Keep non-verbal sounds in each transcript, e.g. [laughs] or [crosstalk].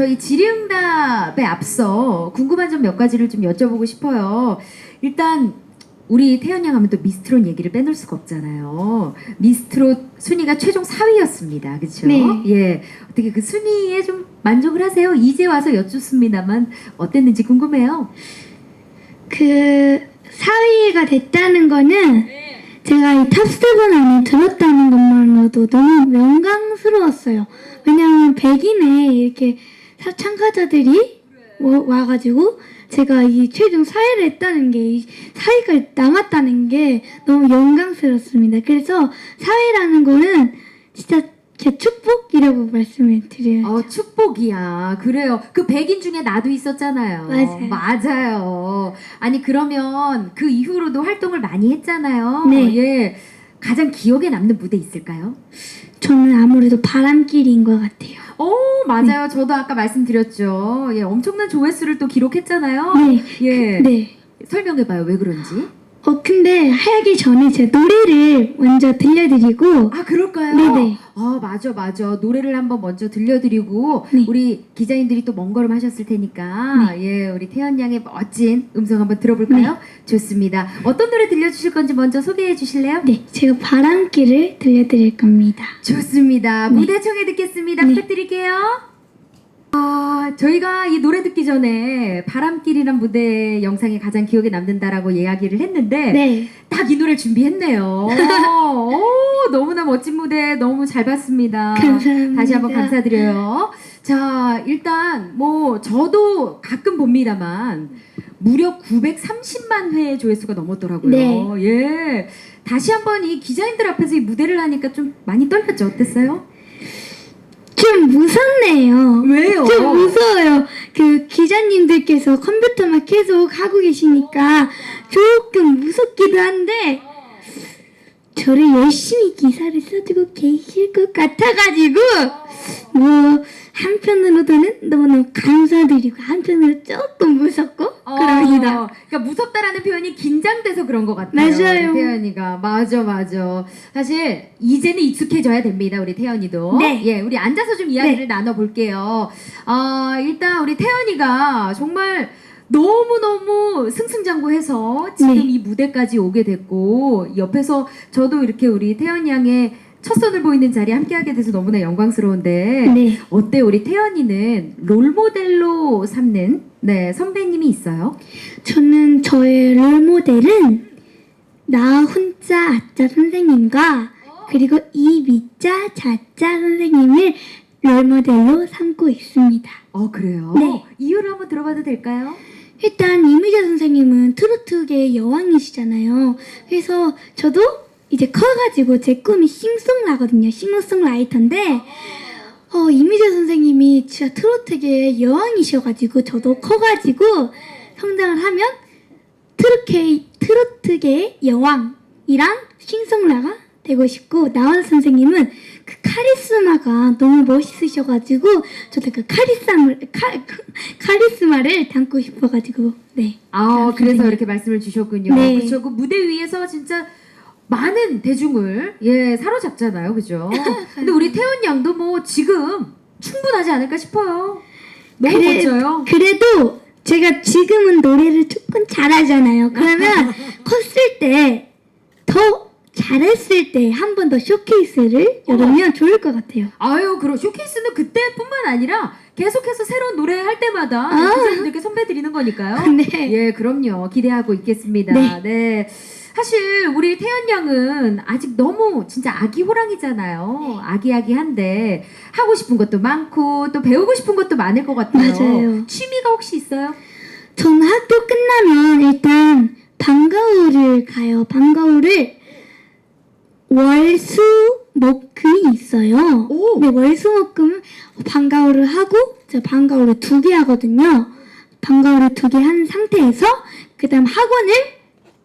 저희 질의응답에 앞서 궁금한 점 몇 가지를 좀 여쭤보고 싶어요. 일단 우리 태연 양 하면 또 미스트롯 얘기를 빼놓을 수가 없잖아요. 미스트롯 순위가 최종 4위였습니다. 그렇죠? 네. 예. 어떻게 그 순위에 좀 만족을 하세요? 이제 와서 여쭙습니다만 어땠는지 궁금해요. 그 4위가 됐다는 거는 제가 이 탑7 안에 들었다는 것만으로도 너무 명강스러웠어요. 왜냐하면 백인에 이렇게 사- 참가자들이 와- 와가지고 제가 이 최종 4위를 했다는 게, 이 4위가 남았다는 게 너무 영광스럽습니다. 그래서 4위라는 거는 진짜 제 축복이라고 말씀을 드려요. 어, 축복이야. 그래요. 그 백인 중에 나도 있었잖아요. 맞아요. 맞아요. 아니, 그러면 그 이후로도 활동을 많이 했잖아요. 네. 예. 가장 기억에 남는 무대 있을까요? 저는 아무래도 바람길인 것 같아요. 어, 맞아요. 저도 아까 말씀드렸죠. 예, 엄청난 조회수를 또 기록했잖아요. 네. 예. 네. 설명해봐요. 왜 그런지. 어, 근데 하기 전에 제 노래를 먼저 들려드리고, 아, 그럴까요? 네네. 아, 맞아, 맞아. 노래를 한번 먼저 들려드리고, 네. 우리 기자님들이 또 먼 걸음 하셨을 테니까, 예, 우리 태연 양의 멋진 음성 한번 들어볼까요? 좋습니다. 어떤 노래 들려주실 건지 먼저 소개해 주실래요? 네, 제가 바람길을 들려드릴 겁니다. 좋습니다. 네. 무대 청해 듣겠습니다. 네. 부탁드릴게요. 아, 저희가 이 노래 듣기 전에 바람길이란 무대 영상이 가장 기억에 남는다라고 이야기를 했는데, 네. 딱 이 노래를 준비했네요. [laughs] 오, 너무나 멋진 무대 너무 잘 봤습니다. 감사합니다. 다시 한번 감사드려요. 자, 일단 뭐 저도 가끔 봅니다만 무려 930만 회 조회수가 넘었더라고요. 네. 예. 다시 한번 이 기자님들 앞에서 이 무대를 하니까 좀 많이 떨렸죠. 어땠어요? 좀 무섭네요. 왜요? 좀 무서워요. 그 기자님들께서 컴퓨터만 계속 하고 계시니까 조금 무섭기도 한데 저를 열심히 기사를 써주고 계실 것 같아가지고 뭐 한편으로는 너무너무 감사드리고 한편으로 조금 무섭고 그럽니다. 어, 그러니까 무섭다라는 표현이 긴장돼서 그런 것 같아요. 맞아요. 태연이가 맞아 맞아. 사실 이제는 익숙해져야 됩니다. 우리 태연이도. 네. 예, 우리 앉아서 좀 이야기를 나눠볼게요. 아 일단 우리 태연이가 정말 너무 너무 승승장구해서 지금 네. 이 무대까지 오게 됐고 옆에서 저도 이렇게 우리 태연 양의 첫 선을 보이는 자리에 함께하게 돼서 너무나 영광스러운데 네. 어때 우리 태연이는 롤 모델로 삼는 네 선배님이 있어요? 저는 저의 롤모델은 나 혼자 아짜 선생님과 그리고 이 미자 자자 선생님을 롤모델로 삼고 있습니다. 어 그래요? 네. 이유를 한번 들어봐도 될까요? 일단 이미자 선생님은 트로트계의 여왕이시잖아요. 그래서 저도 이제 커가지고 제 꿈이 싱송라거든요. 싱어송라이터인데 어, 이미자 선생님이 진짜 트로트계의 여왕이셔가지고 저도 커가지고 성장을 하면 트로트계, 트로트계의 여왕이랑 싱송라가 되고 싶고 나원 선생님은 그 카리스마가 너무 멋있으셔가지고 저도 그 카리스마를 카, 카리스마를 담고 싶어가지고 네. 아 그래서. 이렇게 말씀을 주셨군요. 네. 그렇죠. 그 무대 위에서 진짜 많은 대중을 예 사로잡잖아요, 그죠? [laughs] 근데 우리 태연 양도 뭐 지금 충분하지 않을까 싶어요. 너무 그래- 멋져요. 그래도 제가 지금은 노래를 조금 잘하잖아요. 그러면 [laughs] 컸을 때 더 잘했을 때 한 번 더 쇼케이스를 열으면 좋을 것 같아요. 아유, 그럼 쇼케이스는 그때뿐만 아니라 계속해서 새로운 노래 할 때마다 아. 기자님들께 선배 드리는 거니까요. [laughs] 네. 예, 그럼요. 기대하고 있겠습니다. 네. 네. 사실 우리 태연 양은 아직 너무 진짜 아기 호랑이잖아요. 아기아기한데 하고 싶은 것도 많고 또 배우고 싶은 것도 많을 것 같아요. 맞아요. 취미가 혹시 있어요? 저는 학교 끝나면 일단 방과후를 가요. 방과후를 월수목금이 있어요. 오. 네, 월수목금 방과후를 하고 저 방과후를 두 개 하거든요. 방과후를 두 개 한 상태에서 그다음 학원을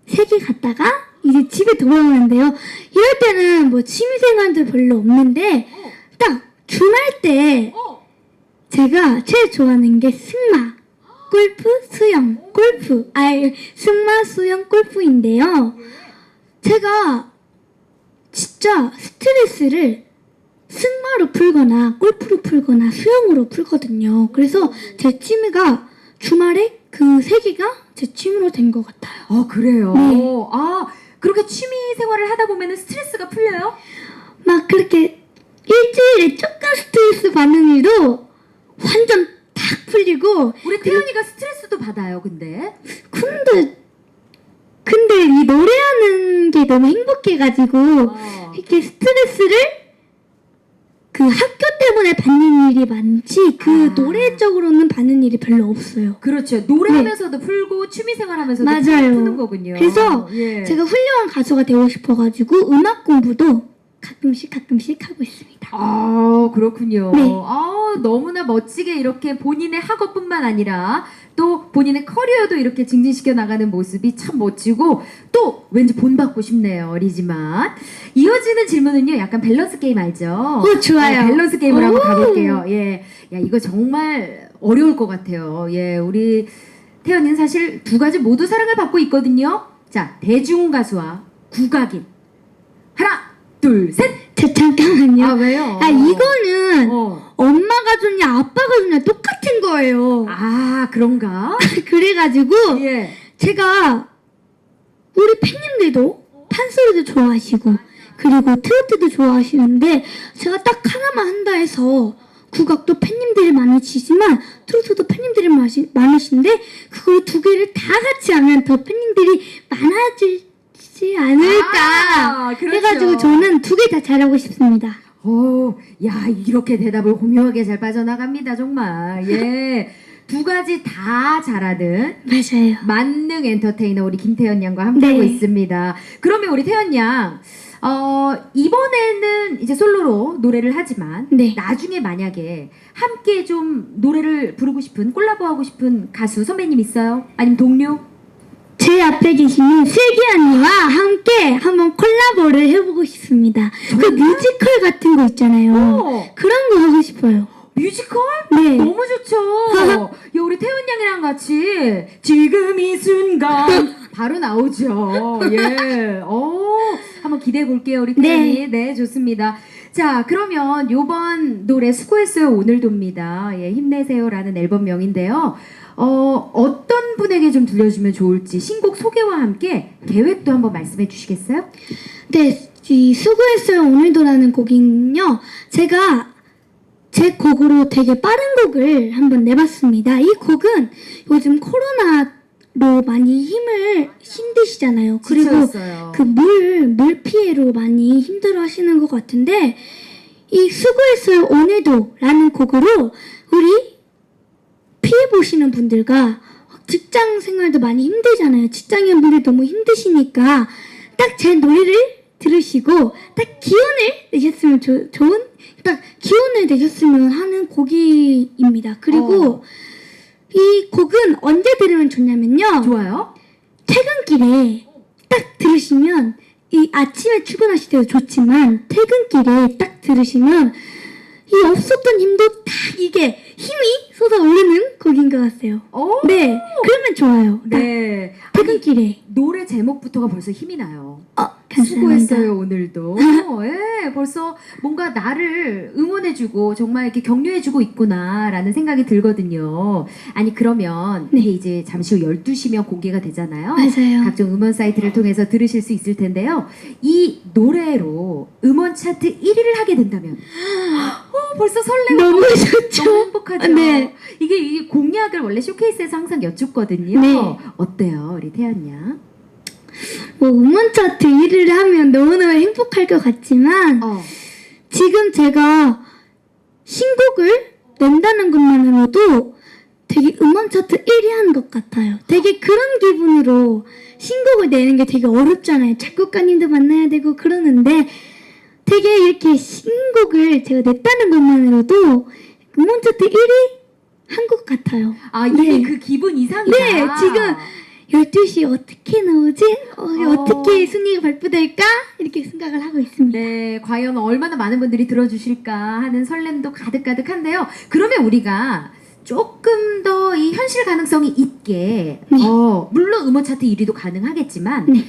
세 개 갔다가 이제 집에 돌아오는데요. 이럴 때는 뭐 취미생활도 별로 없는데 딱 주말 때 어. 제가 제일 좋아하는 게 승마, 골프, 수영, 골프. 아, 승마, 수영, 골프인데요. 제가 진짜 스트레스를 승마로 풀거나 골프로 풀거나 수영으로 풀거든요. 그래서 제 취미가 주말에 그 세 개가 제 취미로 된 것 같아요. 아 그래요. 네. 아 그렇게 취미 생활을 하다 보면은 스트레스가 풀려요? 막 그렇게 일주일에 조금 스트레스 받는 일도 완전 탁 풀리고 우리 태연이가 스트레스도 받아요. 근데 근데 근데 이 노래 게 너무 행복해가지고 어. 이렇게 스트레스를 그 학교 때문에 받는 일이 많지 그 아. 노래적으로는 받는 일이 별로 없어요. 그렇죠. 노래하면서도 풀고 취미 생활 하면서도 네. 맞아요. 푸는 거군요. 그래서 예. 제가 훌륭한 가수가 되고 싶어가지고 음악 공부도 가끔씩 가끔씩 하고 있습니다. 아 그렇군요. 네. 아 너무나 멋지게 이렇게 본인의 학업뿐만 아니라 또 본인의 커리어도 이렇게 증진시켜 나가는 모습이 참 멋지고 또 왠지 본받고 싶네요. 어리지만 이어지는 질문은요. 약간 밸런스 게임 알죠? 어, 좋아요. 네, 밸런스 게임을 한번 오. 가볼게요. 예, 야 이거 정말 어려울 것 같아요. 예, 우리 태연이는 사실 두 가지 모두 사랑을 받고 있거든요. 자, 대중 가수와 국악인 하나, 둘, 셋. 저 잠깐만요. 아 왜요? 아 이거는 어. 엄마가 주냐 아빠가 주냐 똑같은 거예요. 아 그런가? [laughs] 그래가지고 예. 제가 우리 팬님들도 판소리도 좋아하시고 그리고 트로트도 좋아하시는데 제가 딱 하나만 한다 해서 국악도 팬님들이 많으시지만 트로트도 팬님들이 많으신데 그걸 두 개를 다 같이 하면 더 팬님들이 많아 지지 않을까 아, 그렇죠. 해가지고 저는 두 개 다 잘하고 싶습니다. 오, 야 이렇게 대답을 호묘하게 잘 빠져나갑니다 정말. 예. [laughs] 두 가지 다 잘하는 맞아요. 만능 엔터테이너 우리 김태현 양과 함께하고 네. 있습니다. 그러면 우리 태현 양, 어, 이번에는 이제 솔로로 노래를 하지만 네. 나중에 만약에 함께 좀 노래를 부르고 싶은 콜라보하고 싶은 가수 선배님 있어요? 아니면 동료? 제 앞에 계시는 슬기 언니와 함께 한번 콜라보를 해보고 싶습니다. 그? 뮤지컬 같은 거 있잖아요. 어, 그런 거 하고 싶어요. 뮤지컬? 네. 너무 좋죠. 야, 우리 태연 양이랑 같이 지금 이 순간 [laughs] 바로 나오죠. 예. 어, 한번 기대해 볼게요, 우리 태연이. 네. 좋습니다. 자, 그러면 요번 노래 수고했어요 오늘도입니다. 예, 힘내세요라는 앨범명인데요. 어, 어떤 분에게 좀 들려주면 좋을지 신곡 소개와 함께 계획도 한번 말씀해 주시겠어요? 네, 이 수고했어요 오늘도라는 곡은요. 제가 제 곡으로 되게 빠른 곡을 한번 내봤습니다. 이 곡은 요즘 코로나로 많이 힘을 힘드시잖아요. 그리고 지쳐있어요. 그 물, 물 피해로 많이 힘들어 하시는 것 같은데, 이 수고했어요, 오늘도 라는 곡으로 우리 피해 보시는 분들과 직장 생활도 많이 힘들잖아요. 직장인 분들 너무 힘드시니까 딱 제 노래를 들으시고 딱 기운을 내셨으면 조- 좋은, 딱 기운을 내셨으면 하는 곡입니다. 그리고 어. 이 곡은 언제 들으면 좋냐면요. 좋아요. 퇴근길에 딱 들으시면 이 아침에 출근하실 때도 좋지만 퇴근길에 딱 들으시면 이 없었던 힘도 딱 이게 힘이 솟아오르는 곡인 것 같아요. 오! 네, 그러면 좋아요. 딱 네. 퇴근길에. 노래 제목부터가 벌써 힘이 나요. 어, 감사합니다. 수고했어요 오늘도. [laughs] 예, 벌써 뭔가 나를 응원해주고 정말 이렇게 격려해주고 있구나라는 생각이 들거든요. 아니 그러면 네. 이게 이제 잠시 후 12시면 공개가 되잖아요. 맞아요. 각종 음원 사이트를 통해서 들으실 수 있을 텐데요. 이 노래로 음원 차트 1위를 하게 된다면 어, [gasps] [gasps] 벌써 설레고 너무 너무 좋죠. 행복하죠. 네. 이게 이 공약을 원래 쇼케이스에서 항상 여쭙거든요. 네. 어때요, 우리 태연 양? 뭐 음원 차트 1위를 하면 너무너무 행복할 것 같지만 어. 지금 제가 신곡을 낸다는 것만으로도 되게 음원 차트 1위 하는 것 같아요. 되게 그런 기분으로 신곡을 내는 게 되게 어렵잖아요. 작곡가님도 만나야 되고 그러는데 되게 이렇게 신곡을 제가 냈다는 것만으로도 음원 차트 1위 한 것 같아요. 아 이게 네. 그 기분 이상이다. 네, 지금 12시 어떻게 나오지? 어, 어. 어떻게 순위가 발표될까? 이렇게 생각을 하고 있습니다. 네, 과연 얼마나 많은 분들이 들어주실까 하는 설렘도 가득가득한데요. 그러면 우리가 조금 더 이 현실 가능성이 있게, 네. 어, 물론 음원 차트 1위도 가능하겠지만, 네.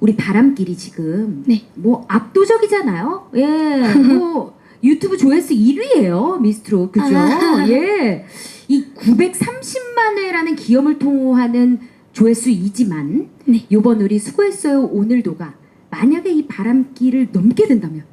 우리 바람길이 지금 네. 뭐 압도적이잖아요. 예, 뭐 [laughs] 유튜브 조회수 1위예요. 미스트롯. 그죠? 아. 예. 이 930만 회라는 기염을 통호하는 조회수이지만 네. 요번 우리 수고했어요 오늘도가 만약에 이 바람길을 넘게 된다면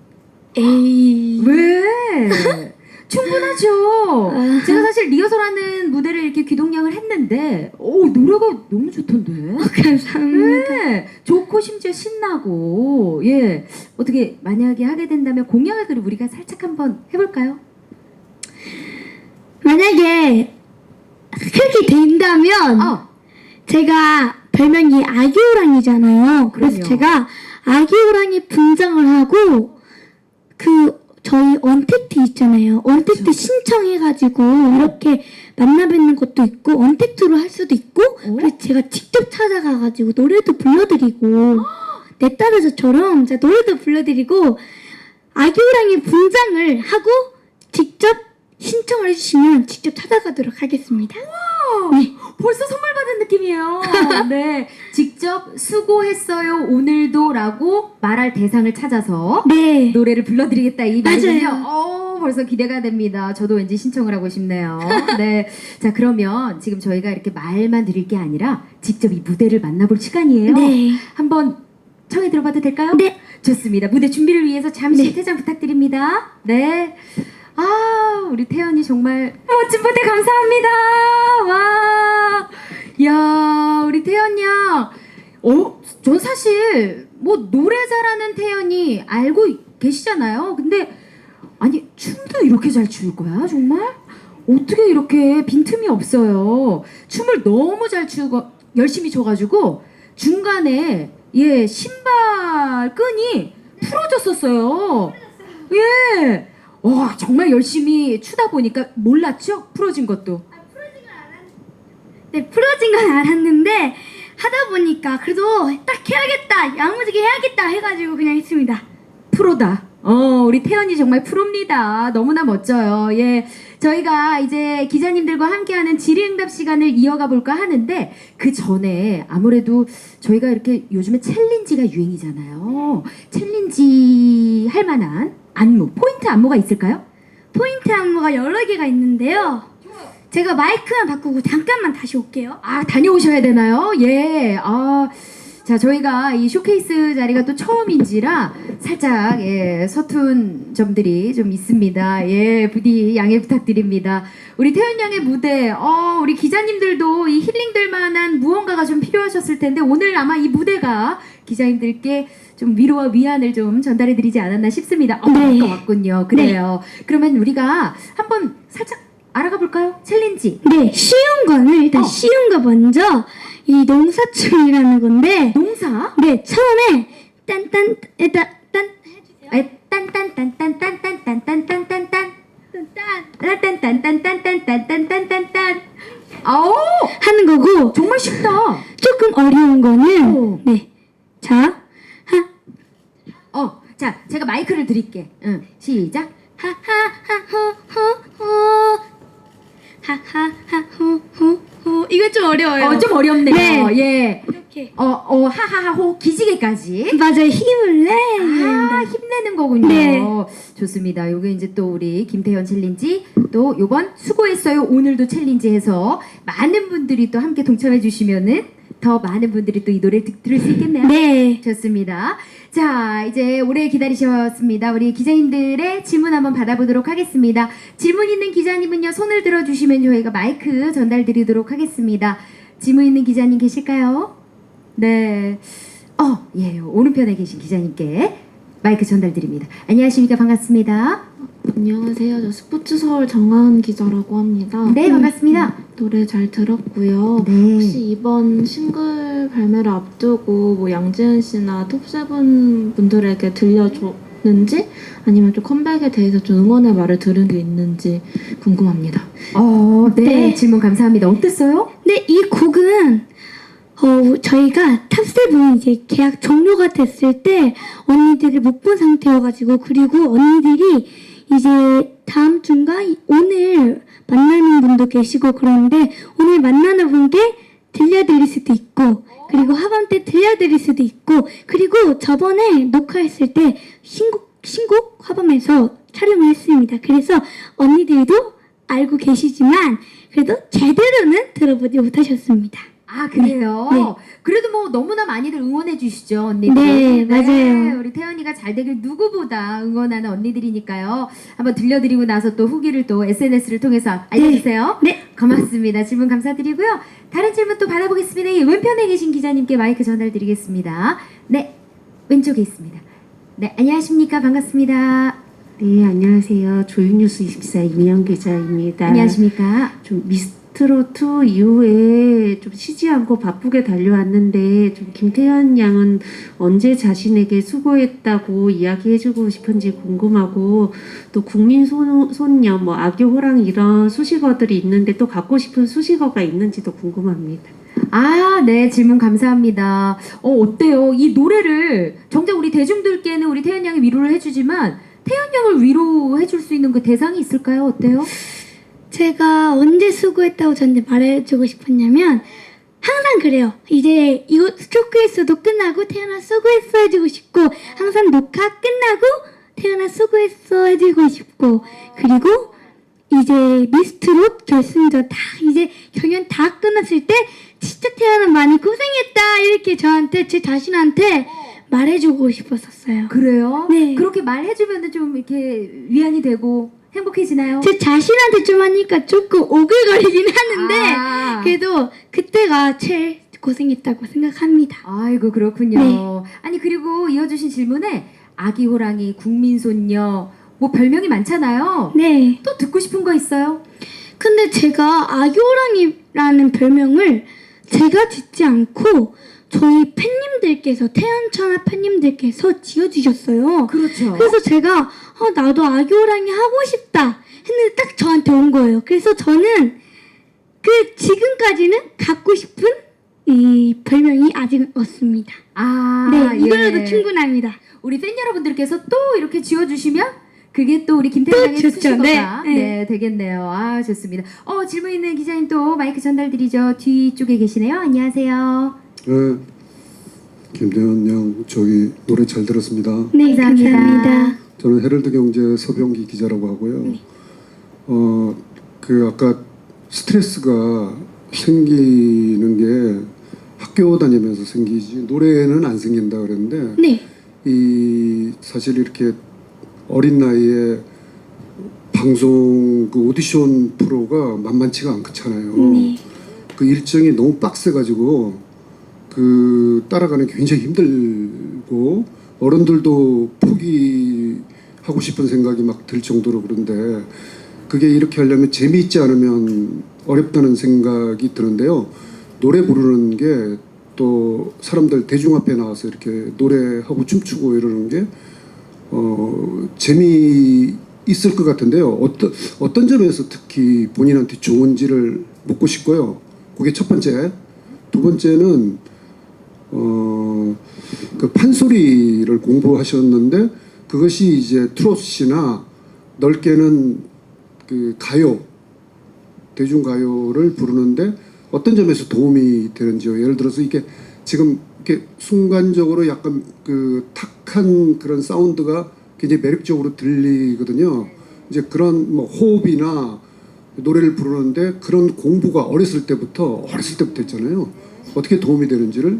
에이. 왜? [laughs] 충분하죠. 아. 제가 사실 리허설하는 무대를 이렇게 귀동냥을 했는데, 오 노래가 너무 좋던데. 감사합니다. 네, 좋고 심지어 신나고, 예 어떻게 만약에 하게 된다면 그럼 우리가 살짝 한번 해볼까요? 만약에 그렇게 된다면 어, 제가 별명이 아기 호랑이잖아요. 그래서 그럼요. 제가 아기 호랑이 분장을 하고 그 저희 언택트 있잖아요. 언택트 그렇죠. 신청해가지고 이렇게 만나 뵙는 것도 있고 언택트로 할 수도 있고 오. 그래서 제가 직접 찾아가가지고 노래도 불러드리고 [gasps] 내 딸에서처럼 제가 노래도 불러드리고 아기호랑이 분장을 하고 직접 신청을 해주시면 직접 찾아가도록 하겠습니다. 네. 벌써 선물 받은 느낌이에요. 네, 직접 수고했어요 오늘도라고 말할 대상을 찾아서 네. 노래를 불러드리겠다 이 말이군요. 맞아요. 어, 벌써 기대가 됩니다. 저도 왠지 신청을 하고 싶네요. 네, 자 그러면 지금 저희가 이렇게 말만 드릴 게 아니라 직접 이 무대를 만나볼 시간이에요. 네. 한번 청해 들어봐도 될까요? 네. 좋습니다. 무대 준비를 위해서 잠시 네. 퇴장 부탁드립니다. 네. 아, 우리 태연이 정말 멋진 무대 감사합니다. 와. 야, 우리 태연 양. 어, 전 사실 뭐 노래 잘하는 태연이 알고 계시잖아요. 근데 아니, 춤도 이렇게 잘출 거야, 정말? 어떻게 이렇게 빈틈이 없어요. 춤을 너무 잘 추고 열심히 춰가지고 중간에 예 신발 끈이 풀어졌었어요. 예. 와 정말 열심히 추다 보니까 몰랐죠? 풀어진 것도. 네, 풀어진 건 알았는데 하다 보니까 그래도 딱 해야겠다, 야무지게 해야겠다 해가지고 그냥 했습니다. 프로다. 어, 우리 태연이 정말 프로입니다. 너무나 멋져요. 예. 저희가 이제 기자님들과 함께하는 질의응답 시간을 이어가 볼까 하는데 그 전에 아무래도 저희가 이렇게 요즘에 챌린지가 유행이잖아요. 챌린지 할 만한 안무, 포인트 안무가 있을까요? 포인트 안무가 여러 개가 있는데요. 제가 마이크만 바꾸고 잠깐만 다시 올게요. 아, 다녀오셔야 되나요? 예. 아, 자, 저희가 이 쇼케이스 자리가 또 처음인지라 살짝, 예, 서툰 점들이 좀 있습니다. 예, 부디 양해 부탁드립니다. 우리 태연 양의 무대, 어, 우리 기자님들도 이 힐링될 만한 무언가가 좀 필요하셨을 텐데, 오늘 아마 이 무대가 기자님들께 좀 위로와 위안을 좀 전달해 드리지 않았나 싶습니다. 어, 네. 아까 왔군요. 그래요. 그러면 우리가 한번 살짝 알아가 볼까요? 챌린지. 네, 쉬운 거는 일단 어. 쉬운 거 먼저 이 농사춤이라는 건데 농사? 네, 처음에 딴딴 일단 딴 에, 딴딴딴딴딴딴딴딴 딴딴딴 딴딴딴딴딴딴딴딴딴딴 아오 하는 거고 정말 쉽다 조금 어려운 거는 오. 네. 자, 하 어 자 제가 마이크를 드릴게. 응 시작. 하하하호호호. 하하하호호호. 이거 좀 어려워요. 어 좀 어렵네요. 네. 예. 이렇게. 예어어 하하하호 기지개까지. 맞아요. 힘을 내. 아 힘내는 거군요. 네. 좋습니다. 요게 이제 또 우리 김태현 챌린지 또 요번 수고했어요. 오늘도 챌린지 해서 많은 분들이 또 함께 동참해 주시면은 더 많은 분들이 또 이 노래 를 들을 수 있겠네요 네. 좋습니다. 자, 이제 오래 기다리셨습니다. 우리 기자님들의 질문 한번 받아보도록 하겠습니다. 질문 있는 기자님은요, 손을 들어주시면 저희가 마이크 전달드리도록 하겠습니다. 질문 있는 기자님 계실까요? 네. 어, 예, 오른편에 계신 기자님께 마이크 전달드립니다. 안녕하십니까. 반갑습니다. 안녕하세요. 저 스포츠 서울 정하은 기자라고 합니다. 네, 반갑습니다. 노래 잘 들었고요. 네. 혹시 이번 싱글 발매를 앞두고 뭐 양지은 씨나 톱세븐 분들에게 들려줬는지 아니면 좀 컴백에 대해서 좀 응원의 말을 들은 게 있는지 궁금합니다. 어, 네. 네. 질문 감사합니다. 어땠어요? 네, 이 곡은 어, 저희가 탑세븐 이제 계약 종료가 됐을 때 언니들을 못 본 상태여가지고 그리고 언니들이 이제 다음 주인가 이- 오늘 만나는 분도 계시고 그런데 오늘 만나는 분께 들려드릴 수도 있고 그리고 하반 때 들려드릴 수도 있고 그리고 저번에 녹화했을 때 신곡 신곡 화범에서 촬영을 했습니다. 그래서 언니들도 알고 계시지만 그래도 제대로는 들어보지 못하셨습니다. 아 그래요. 네. 그래도 뭐 너무나 많이들 응원해 주시죠 언니들. 네, 맞아요. 우리 태연이가 잘 되길 누구보다 응원하는 언니들이니까요. 한번 들려드리고 나서 또 후기를 또 SNS를 통해서 알려주세요. 네. 고맙습니다. 질문 감사드리고요. 다른 질문 또 받아보겠습니다. 이 왼편에 계신 기자님께 마이크 전달드리겠습니다. 네, 왼쪽에 있습니다. 네, 안녕하십니까. 반갑습니다. 네, 안녕하세요. 조윤뉴스 24 이미영 기자입니다. 안녕하십니까. 좀 미스 트롯2 이후에 좀 쉬지 않고 바쁘게 달려왔는데 좀 김태현 양은 언제 자신에게 수고했다고 이야기해주고 싶은지 궁금하고 또 국민 소, 손녀, 뭐 아기 호랑 이런 수식어들이 있는데 또 갖고 싶은 수식어가 있는지도 궁금합니다. 아, 네, 질문 감사합니다. 어, 어때요? 이 노래를 정작 우리 대중들께는 우리 태연 양이 위로를 해주지만 태연 양을 위로해줄 수 있는 그 대상이 있을까요? 어때요? 제가 언제 수고했다고 저한테 말해주고 싶었냐면 항상 그래요. 이제 이거 스토크에서도 끝나고 태연아 수고했어 해주고 싶고 항상 녹화 끝나고 태연아 수고했어 해주고 싶고 그리고 이제 미스트롯 결승전 다 이제 경연 다 끝났을 때 진짜 태연아 많이 고생했다 이렇게 저한테 제 자신한테 말해주고 싶었었어요. 그래요? 네. 그렇게 말해주면 좀 이렇게 위안이 되고 행복해지나요? 제 자신한테 좀 하니까 조금 오글거리긴 하는데 아, 그래도 그때가 제일 고생했다고 생각합니다. 아이고 그렇군요. 네. 아니 그리고 이어주신 질문에 아기 호랑이, 국민 손녀 뭐 별명이 많잖아요. 네. 또 듣고 싶은 거 있어요? 근데 제가 아기 호랑이라는 별명을 제가 짓지 않고 저희 팬님들께서 태연천하 팬님들께서 지어주셨어요. 그렇죠. 그래서 제가 어, 나도 아기호랑이 하고 싶다 했는데 딱 저한테 온 거예요. 그래서 저는 그 지금까지는 갖고 싶은 이 별명이 아직 없습니다. 아, 네, 이걸로도 예. 충분합니다. 우리 팬 여러분들께서 또 이렇게 지어주시면 그게 또 우리 김태형의 좋죠. 수식어가 네, 네, 네. 되겠네요. 아 좋습니다. 어 질문 있는 기자님 또 마이크 전달드리죠. 뒤쪽에 계시네요. 안녕하세요. 네, 김대현 양 저기 노래 잘 들었습니다. 네, 감사합니다. 저는 헤럴드 경제 서병기 기자라고 하고요. 어, 그 아까 스트레스가 생기는 게 학교 다니면서 생기지 노래는 안 생긴다 그랬는데 네, 이 사실 이렇게 어린 나이에 방송 그 오디션 프로가 만만치가 않잖아요. 네. 그 일정이 너무 빡세 가지고 그 따라가는 게 굉장히 힘들고 어른들도 포기하고 싶은 생각이 막 들 정도로 그런데 그게 이렇게 하려면 재미있지 않으면 어렵다는 생각이 드는데요. 노래 부르는 게 또 사람들 대중 앞에 나와서 이렇게 노래하고 춤추고 이러는 게 어, 재미 있을 것 같은데요. 어떤 어떤 점에서 특히 본인한테 좋은지를 묻고 싶고요. 그게 첫 번째. 두 번째는 어, 그 판소리를 공부하셨는데 그것이 이제 트로트나 넓게는 그 가요 대중 가요를 부르는데 어떤 점에서 도움이 되는지요. 예를 들어서 이게 지금 이렇게 순간적으로 약간 그 탁한 그런 사운드가 굉장히 매력적으로 들리거든요. 이제 그런 뭐 호흡이나 노래를 부르는데 그런 공부가 어렸을 때부터 어렸을 때부터 했잖아요. 어떻게 도움이 되는지를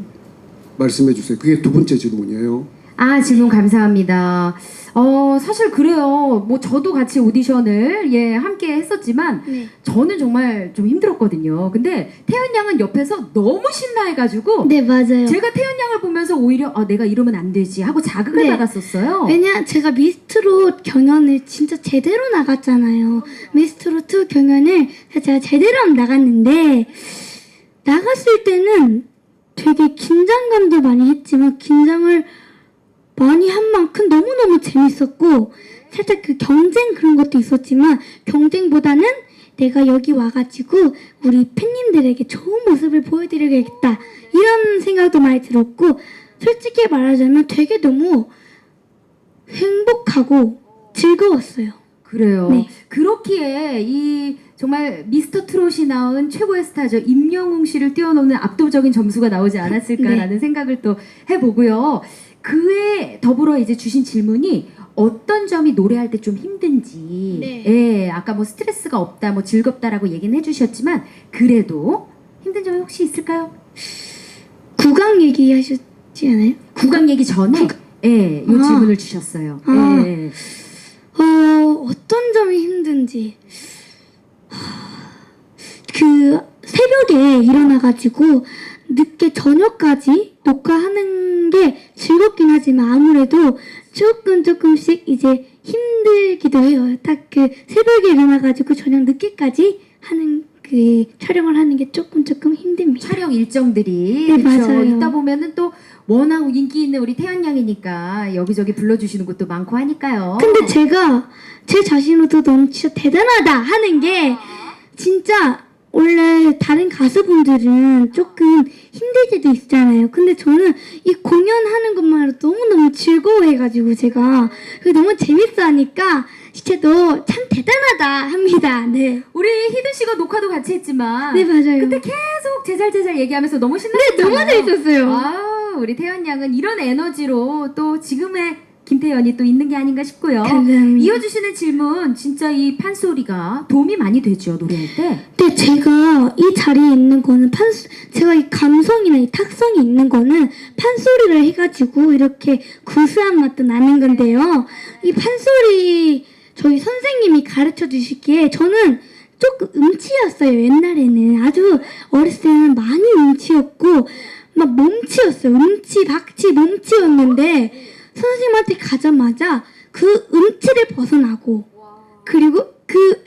말씀해 주세요. 그게 두 번째 질문이에요. 아 질문 감사합니다. 어 사실 그래요. 뭐 저도 같이 오디션을 예 함께 했었지만 네. 저는 정말 좀 힘들었거든요. 근데 태연 양은 옆에서 너무 신나해 가지고 네, 맞아요. 제가 태연 양을 보면서 오히려 아 내가 이러면 안 되지 하고 자극을 네. 받았었어요. 왜냐 제가 미스트롯 경연을 진짜 제대로 나갔잖아요. 미스트롯 2 경연을 제가 제대로 나갔는데 나갔을 때는 되게 긴장감도 많이 했지만 긴장을 많이 한 만큼 너무너무 재밌었고 살짝 그 경쟁 그런 것도 있었지만 경쟁보다는 내가 여기 와가지고 우리 팬님들에게 좋은 모습을 보여드리겠다 이런 생각도 많이 들었고 솔직히 말하자면 되게 너무 행복하고 즐거웠어요. 그래요. 네. 그렇기에 이 정말 미스터 트롯이 낳은 최고의 스타죠 임영웅 씨를 뛰어넘는 압도적인 점수가 나오지 않았을까라는 네. 생각을 또 해보고요. 그에 더불어 이제 주신 질문이 어떤 점이 노래할 때 좀 힘든지. 네. 예, 아까 뭐 스트레스가 없다, 뭐 즐겁다라고 얘기는 해주셨지만 그래도 힘든 점이 혹시 있을까요? 구강 얘기하셨지 않아요? 구강 얘기 전에 예, 요 아. 질문을 주셨어요. 아. 예. 어, 어떤 점이 힘든지. 하, 그, 새벽에 일어나가지고, 늦게 저녁까지 녹화하는 게 즐겁긴 하지만 아무래도 조금 조금씩 이제 힘들기도 해요. 딱 그 새벽에 일어나가지고 저녁 늦게까지 하는 그 촬영을 하는 게 조금 조금 힘듭니다. 촬영 일정들이 네, 그쵸? 맞아요. 있다 보면은 또 워낙 인기 있는 우리 태연 양이니까 여기저기 불러주시는 곳도 많고 하니까요. 근데 제가 제 자신으로도 너무 진짜 대단하다 하는 게 진짜 원래 다른 가수분들은 조금 힘들 때도 있잖아요. 근데 저는 이 공연하는 것만으로 너무너무 즐거워해가지고 제가 그게 너무 재밌어 하니까 너참 대단하다 합니다. 네. 우리 희두 씨가 녹화도 같이 했지만 네, 맞아요. 그때 계속 제잘제잘 얘기하면서 너무 네, 신났잖아요. 너무 재밌었어요. 아, 우리 태연 양은 이런 에너지로 또 지금의 김태연이 또 있는 게 아닌가 싶고요. 감사합니다. 이어주시는 질문 진짜 이 판소리가 도움이 많이 되죠 노래할 때. 근데 제가 이 자리에 있는 거는 판 제가 이 감성이나 이 탁성이 있는 거는 판소리를 해가지고 이렇게 구수한 맛도 나는 건데요. 이 판소리 저희 선생님이 가르쳐 주시기에 저는 조금 음치였어요 옛날에는. 아주 어렸을 때는 많이 음치였고 막 몸치였어요. 음치 박치 몸치였는데 선생님한테 가자마자 그 음치를 벗어나고 그리고 그,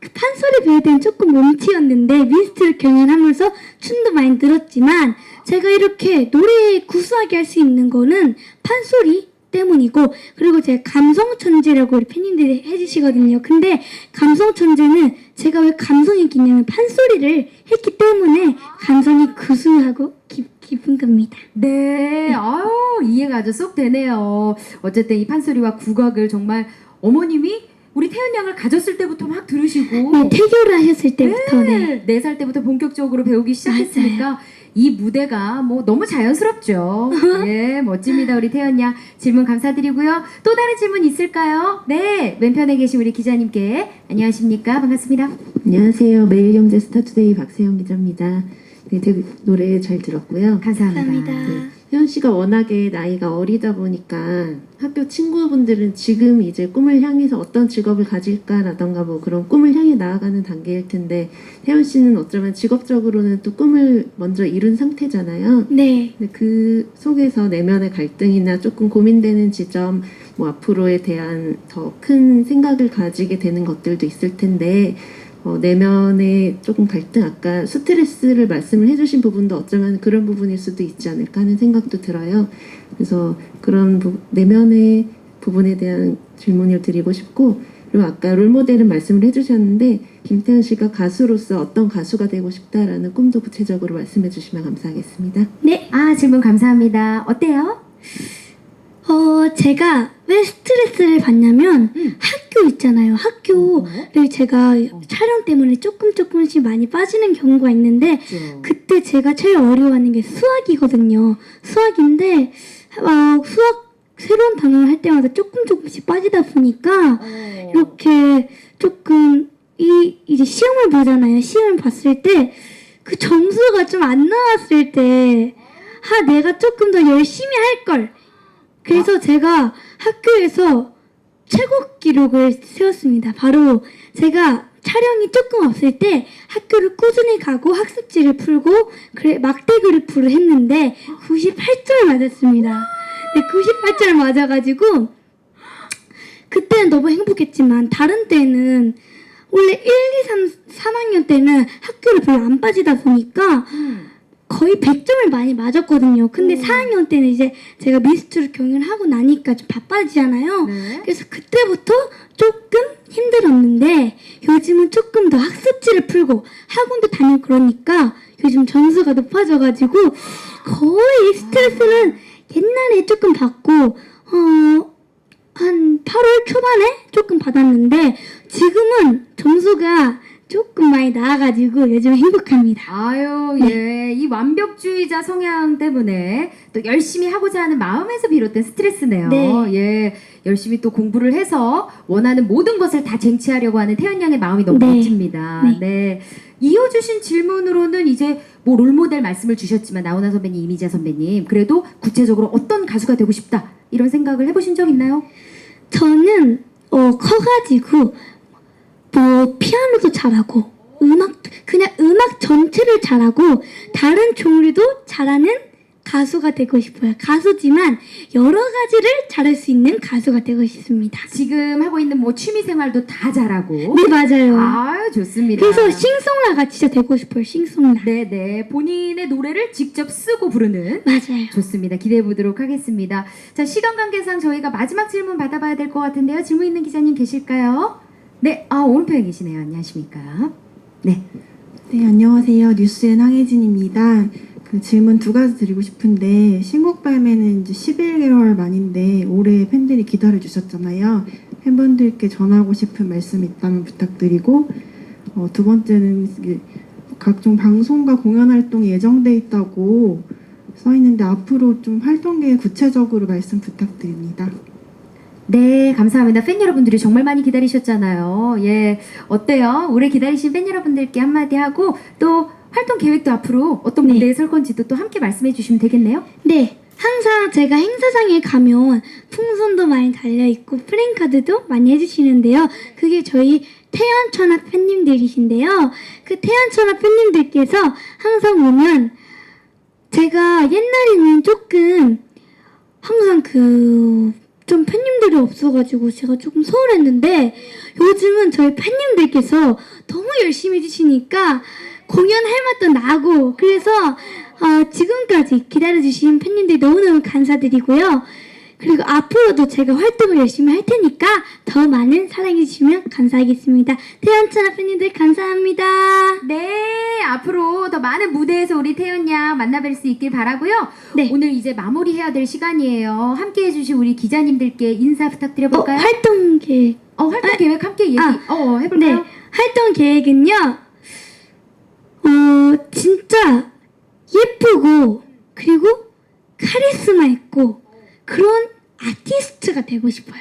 그 판소리 배울 때는 조금 몸치였는데 미스트를 경연하면서 춤도 많이 들었지만 제가 이렇게 노래 구수하게 할 수 있는 거는 판소리 때문이고 그리고 제가 감성 천재라고 우리 팬님들이 해주시거든요. 근데 감성 천재는 제가 왜 감성이 있냐면 판소리를 했기 때문에 감성이 구수하고 깊, 깊은 겁니다. 네, 아유 이해가 아주 쏙 되네요. 어쨌든 이 판소리와 국악을 정말 어머님이 우리 태연 양을 가졌을 때부터 막 들으시고 네, 태교를 하셨을 때부터 네. 네살 때부터 본격적으로 배우기 시작했으니까 이 무대가 뭐 너무 자연스럽죠. [laughs] 예, 멋집니다 우리 태연 양. 질문 감사드리고요. 또 다른 질문 있을까요? 네, 왼편에 계신 우리 기자님께 안녕하십니까? 반갑습니다. 안녕하세요. 매일경제 스타투데이 박세영 기자입니다. 네, 되게 노래 잘 들었고요. 감사합니다. 감사합니다. 혜연 씨가 워낙에 나이가 어리다 보니까 학교 친구분들은 지금 이제 꿈을 향해서 어떤 직업을 가질까라던가 뭐 그런 꿈을 향해 나아가는 단계일 텐데 혜연 씨는 어쩌면 직업적으로는 또 꿈을 먼저 이룬 상태잖아요. 네. 근데 그 속에서 내면의 갈등이나 조금 고민되는 지점, 뭐 앞으로에 대한 더 큰 생각을 가지게 되는 것들도 있을 텐데 어, 내면의 조금 갈등, 아까 스트레스를 말씀을 해주신 부분도 어쩌면 그런 부분일 수도 있지 않을까 하는 생각도 들어요. 그래서 그런 부, 내면의 부분에 대한 질문을 드리고 싶고 그리고 아까 롤모델은 말씀을 해주셨는데 김태현 씨가 가수로서 어떤 가수가 되고 싶다라는 꿈도 구체적으로 말씀해 주시면 감사하겠습니다. 네. 아 질문 감사합니다. 어때요? 어, 제가 왜 스트레스를 받냐면 음. 학교 있잖아요. 학교를 제가 촬영 때문에 조금 조금씩 많이 빠지는 경우가 있는데 그때 제가 제일 어려워하는 게 수학이거든요. 수학인데 어, 수학 새로운 단어를 할 때마다 조금 조금씩 빠지다 보니까 어. 이렇게 조금 이 이제 시험을 보잖아요. 시험을 봤을 때 그 점수가 좀 안 나왔을 때, 아 내가 조금 더 열심히 할 걸. 그래서 제가 학교에서 최고 기록을 세웠습니다. 바로 제가 촬영이 조금 없을 때 학교를 꾸준히 가고 학습지를 풀고 그래 막대 그래프를 했는데 98점 맞았습니다. 네, 98점 맞아가지고 그때는 너무 행복했지만 다른 때는 원래 1, 2, 3, 3학년 때는 학교를 별로 안 빠지다 보니까 거의 100점을 많이 맞았거든요. 근데 4학년 때는 이제 제가 미스트를 경연하고 나니까 좀 바빠지잖아요. 네. 그래서 그때부터 조금 힘들었는데 요즘은 조금 더 학습지를 풀고 학원도 다니고 그러니까 요즘 점수가 높아져가지고 거의 스트레스는 옛날에 조금 받고 어, 한 8월 초반에 조금 받았는데 지금은 점수가 조금 많이 나아가지고 요즘 행복합니다. 아유, 예. 이 완벽주의자 성향 때문에 또 열심히 하고자 하는 마음에서 비롯된 스트레스네요. 네. 예. 열심히 또 공부를 해서 원하는 모든 것을 다 쟁취하려고 하는 태연 양의 마음이 너무 네. 멋집니다. 네. 네. 이어주신 질문으로는 이제 뭐 롤모델 말씀을 주셨지만 나훈아 선배님, 이미자 선배님 그래도 구체적으로 어떤 가수가 되고 싶다 이런 생각을 해보신 적 있나요? 저는 어 커가지고 뭐 피아노도 잘하고 음악 그냥 음악 전체를 잘하고 다른 종류도 잘하는 가수가 되고 싶어요. 가수지만 여러 가지를 잘할 수 있는 가수가 되고 싶습니다. 지금 하고 있는 뭐 취미 생활도 다 잘하고. 네 맞아요. 아유 좋습니다. 그래서 싱송라가 진짜 되고 싶어요. 싱송라. 네네 본인의 노래를 직접 쓰고 부르는 맞아요. 좋습니다. 기대해 보도록 하겠습니다. 자 시간 관계상 저희가 마지막 질문 받아봐야 될 것 같은데요. 질문 있는 기자님 계실까요? 네, 아 오른편에 계시네요. 안녕하십니까? 네, 네, 안녕하세요. 뉴스엔 황혜진입니다. 그 질문 두 가지 드리고 싶은데 신곡 발매는 이제 11개월 만인데 올해 팬들이 기다려 주셨잖아요. 팬분들께 전하고 싶은 말씀 있다면 부탁드리고 어, 두 번째는 각종 방송과 공연 활동이 예정돼 있다고 써 있는데 앞으로 좀 활동 계획 구체적으로 말씀 부탁드립니다. 네 감사합니다. 팬 여러분들이 정말 많이 기다리셨잖아요. 예, 어때요? 오래 기다리신 팬 여러분들께 한마디 하고 또 활동 계획도 앞으로 어떤 네. 무대에 설 건지도 또 함께 말씀해 주시면 되겠네요. 네, 항상 제가 행사장에 가면 풍선도 많이 달려있고 프랭카드도 많이 해주시는데요. 그게 저희 태연천하 팬님들이신데요. 그 태연천하 팬님들께서 항상 오면 제가 옛날에는 조금 항상 그 좀 팬님들이 없어가지고 제가 조금 소홀했는데 요즘은 저희 팬님들께서 너무 열심히 해주시니까 공연할 맛도 나고 그래서 어, 지금까지 기다려주신 팬님들 너무너무 감사드리고요. 그리고 앞으로도 제가 활동을 열심히 할 테니까 더 많은 사랑해주시면 감사하겠습니다. 태연천하 팬님들 감사합니다. 네, 앞으로 더 많은 무대에서 우리 태연 양 만나뵐 수 있길 바라고요. 네. 오늘 이제 마무리해야 될 시간이에요. 함께 해주신 우리 기자님들께 인사 어, 부탁드려볼까요? 활동 계획. 어, 활동 계획 함께 얘기 아, 어, 네, 해볼까요? 활동 계획은요. 어, 진짜 예쁘고 그리고 카리스마 있고 그런 아티스트가 되고 싶어요.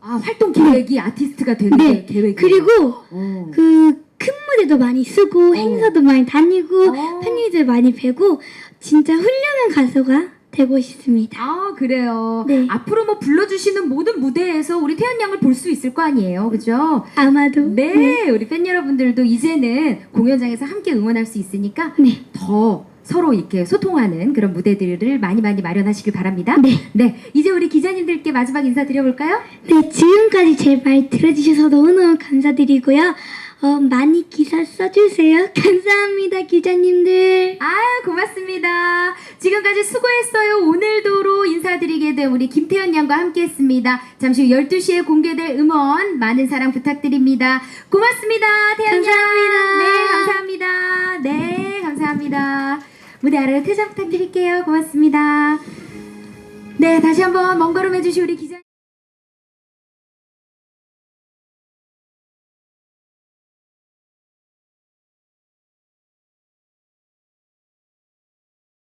아, 활동 계획이 아티스트가 되는 네, 게 계획이에요. 그리고 어. 그 큰 무대도 많이 쓰고 행사도 많이 다니고 어. 팬님들 많이 뵈고 진짜 훌륭한 가수가 되고 싶습니다. 아, 그래요. 네. 앞으로 뭐 불러주시는 모든 무대에서 우리 태연 양을 볼 수 있을 거 아니에요. 그죠? 아마도 네, 우리 팬 여러분들도 이제는 공연장에서 함께 응원할 수 있으니까 네. 더 서로 이렇게 소통하는 그런 무대들을 많이 많이 마련하시길 바랍니다. 네. 네, 이제 우리 기자님들께 마지막 인사 드려볼까요? 네, 지금까지 제 말 들어주셔서 너무너무 감사드리고요. 어, 많이 기사 써주세요. [laughs] 감사합니다, 기자님들. 아유, 고맙습니다. 지금까지 수고했어요. 오늘도로 인사드리게 된 우리 김태현 양과 함께 했습니다. 잠시 후 12시에 공개될 음원 많은 사랑 부탁드립니다. 고맙습니다. 태현 양. 감사합니다. 네, 감사합니다. 네, 감사합니다. 무대 아래로 퇴장 부탁드릴게요. 고맙습니다. 네, 다시 한번 먼 걸음 해주신 우리 기자